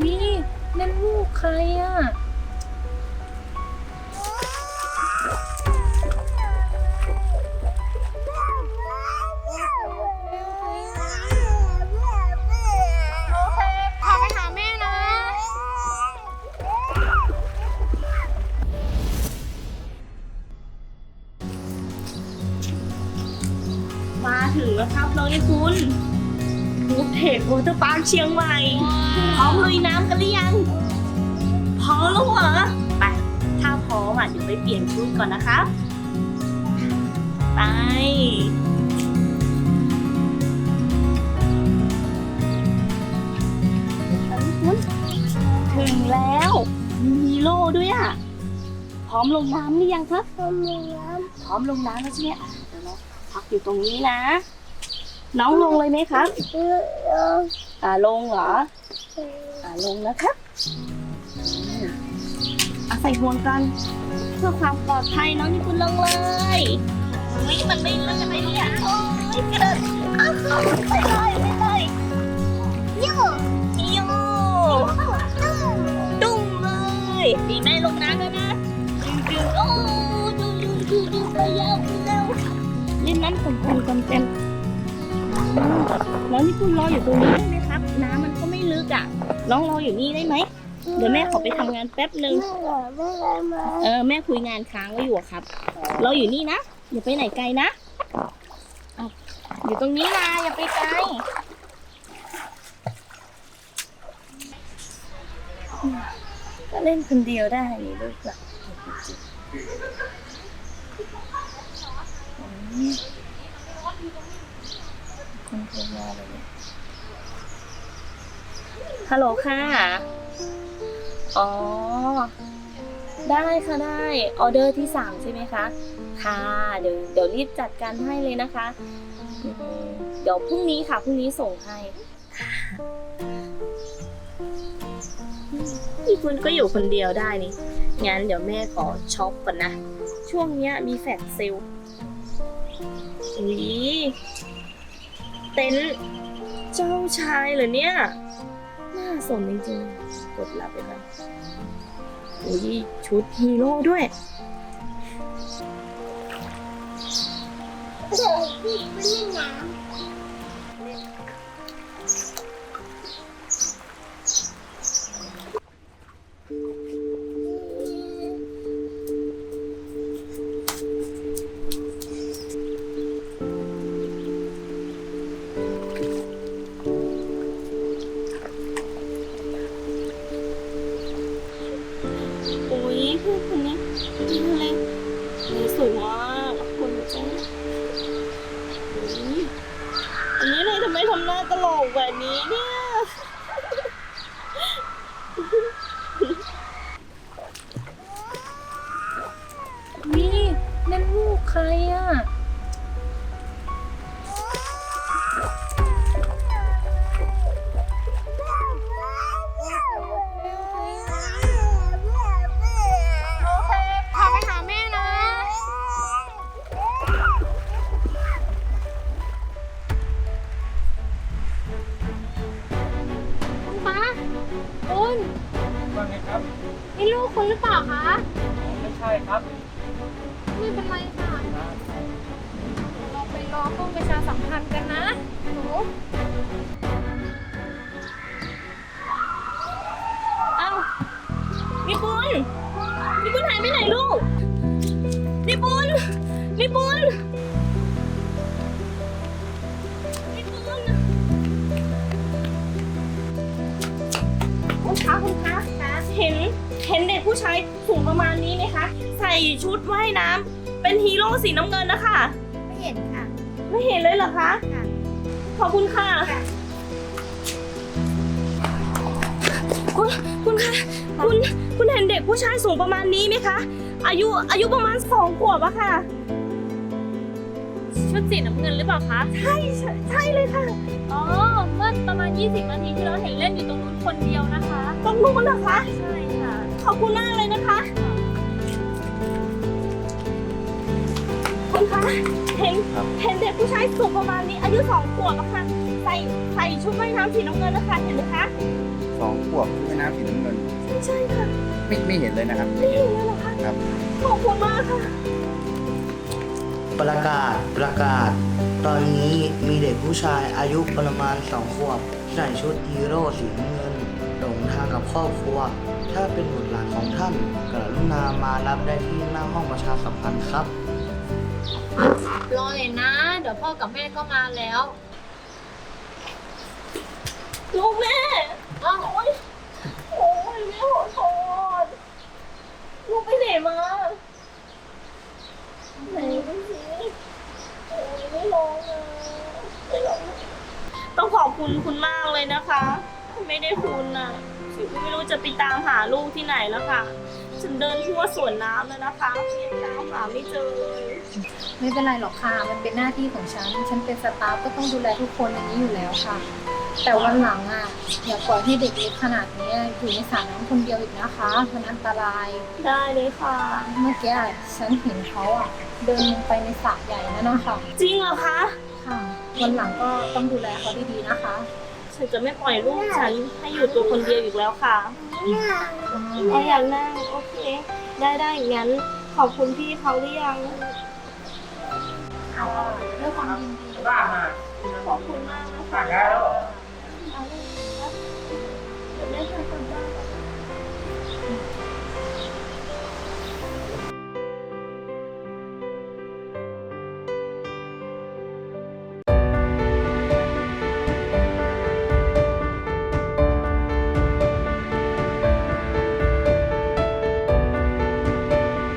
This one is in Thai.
วินั่นลูกใครอะโอเคพาไปหาแม่นะ มาถึงแล้วครับน้องไอ้คุณ รูปเทควอเตอร์พาร์คเชียงใหม่ พร้อมลุยน้ำกันหรือยัง พร้อมแล้วเหรอ ไป ถ้าพร้อมอะเดี๋ยวไปเปลี่ยนชุดก่อนนะครับไปถึงแล้วมีฮีโร่ด้วยอะ พร้อมลงน้ำหรือยังครับพร้อมลงน้ำพร้อมลงน้ำแล้วใช่ไหมอะเดี๋ยวเราพักอยู่ตรงนี้นะ น้องลงเลยไหมครับ อ่าลงเหรอ อ่าลงนะครับอืมอะใส่ห่วงกัน เพื่อความปลอดภัยน้องนี่คุณลงเลยเฮ้ยมันไม่เลื่อนไปเนี่ยโอ้ยกระโดดอ้าวไปเลยไปเลยโย่โย่ดุ้งเลยดีแม่ลงน้ำแล้วนะดึงๆโอ้ดูดูดูดูไปยาวไปเร็วเล่นน้ำกันกันกันเต็ม น้องนี่คุณรออยู่ตรงนี้ได้ไหมครับ น้ำมันก็ไม่ลึกอะ น้องรออยู่นี่ได้ไหม เดี๋ยวแม่ขอไปทำงานแป๊บหนึ่งเออแม่คุยงานค้างไว้อยู่อะครับรออยู่นี่นะ อย่าไปไหนไกลนะเอาอยู่ตรงนี้นะอย่าไปไกล ก็เล่นคนเดียวได้นี่ลูกหลักคนโทรมาเลยเนี่ย ฮัลโหลค่ะ อ๋อ ได้ค่ะได้ ออเดอร์ที่สั่งใช่ไหมคะ ค่ะ เดี๋ยวเดี๋ยวรีบจัดการให้เลยนะคะอืมเดี๋ยวพรุ่งนี้ค่ะพรุ่งนี้ส่งให้ค่ะพี่คุณก็อยู่คนเดียวได้นี่ งั้นเดี๋ยวแม่ขอช็อปก่อนนะ ช่วงเนี้ยมีแฟลชเซลลอุ้ยเต็นท์เจ้าชายเหรอเนี่ยน่า สนจริงๆ กดรับไปก่อนอุ้ยชุดฮีโร่ด้วยไม่เล่นน้ำ ทำไมทำหน้าตลกแบบนี้เนี่ย ครับ ไม่เป็นไรค่ะ เราไปรอห้องประชาสัมพันธ์กันนะ หนู เอ้านิปุนนิปุนหายไปไหนลูกนิปุนนิปุนนิปุนคุณคะคุณคะเห็น เห็นเด็กผู้ชายสูงประมาณนี้ไหมคะ ใส่ชุดว่ายน้ำเป็นฮีโร่สีน้ำเงินนะคะ ไม่เห็นค่ะไม่เห็นเลยเหรอคะ ค่ะ ขอบคุณค่ะ คุณคุณคะคุณคุณเห็นเด็กผู้ชายสูงประมาณนี้ไหมคะ อายุอายุประมาณสองขวบอะค่ะ ชุดสีน้ำเงินหรือเปล่าคะ ใช่ใช่ใช่เลยค่ะ อ๋อ เมื่อประมาณ 20 นาทีที่เราเห็นเล่นอยู่ตรงนู้นคนเดียวนะคะตรงนู้นเหรอคะ ใช่ค่ะ ขอบคุณมากเลยนะคะคุณคะเห็นเห็นเด็กผู้ชายสูงประมาณนี้อายุสองขวบอะค่ะใส่ส่ใส่ชุดว่ายน้ำสีน้ำเงินนะคะเห็นไหมคะสองขวบชุดว่ายน้ำสีน้ำเงินใช่ค่ะไม่ไม่เห็นเลยนะครับ นี่เลยเหรอคะครับ ขอบคุณมากค่ะ ประกาศประกาศ ตอนนี้มีเด็กผู้ชายอายุประมาณสองขวบ ใส่ชุดฮีโร่สีน้ำเงินหลงทางกับครอบครัว ถ้าเป็นบุตรหลานของท่าน กรุณามารับได้ที่หน้าห้องประชาสัมพันธ์ครับ รอเลยนะ เดี๋ยวพ่อกับแม่ก็มาแล้วลูกแม่อ้าวโอ๊ยโอ้ยแม่ขอโทษลูกไปไหนมาไหนดูสิโอ้ยไม่ร้องนะไม่ร้องนะต้องขอบคุณคุณมากเลยนะคะ ไม่ได้คุณน่ะ รู้จะไปตามหาลูกที่ไหนแล้วค่ะ ฉันเดินทั่วสวนน้ำแล้วนะคะยังตามหาไม่เจอเลยไม่เป็นไรหรอกค่ะ มันเป็นหน้าที่ของฉัน ฉันเป็นสตาฟก็ต้องดูแลทุกคนอย่างนี้อยู่แล้วค่ะ แต่วันหลังอะอย่าปล่อยให้เด็กเล็กขนาดนี้อยู่ในสระน้ำคนเดียวอีกนะคะ มันอันตราย ได้เลยค่ะ เมื่อกี้อะฉันเห็นเขาอะเดินลงไปในสระใหญ่นั่นนะคะจริงเหรอคะ ค่ะ วันหลังก็ต้องดูแลเขาดีๆนะคะ ฉันจะไม่ปล่อยลูกฉันให้อยู่ตัวคนเดียวอีกแล้วค่ะเอาอยากนั่งโอเค ได้ได้งั้น ขอบคุณพี่เขาหรือยังด้วยความยินดีบ้านมาขอบคุณมากนะต่าคะงแล้วเอาเลยนะเดี๋ยวแม่ช่วยคน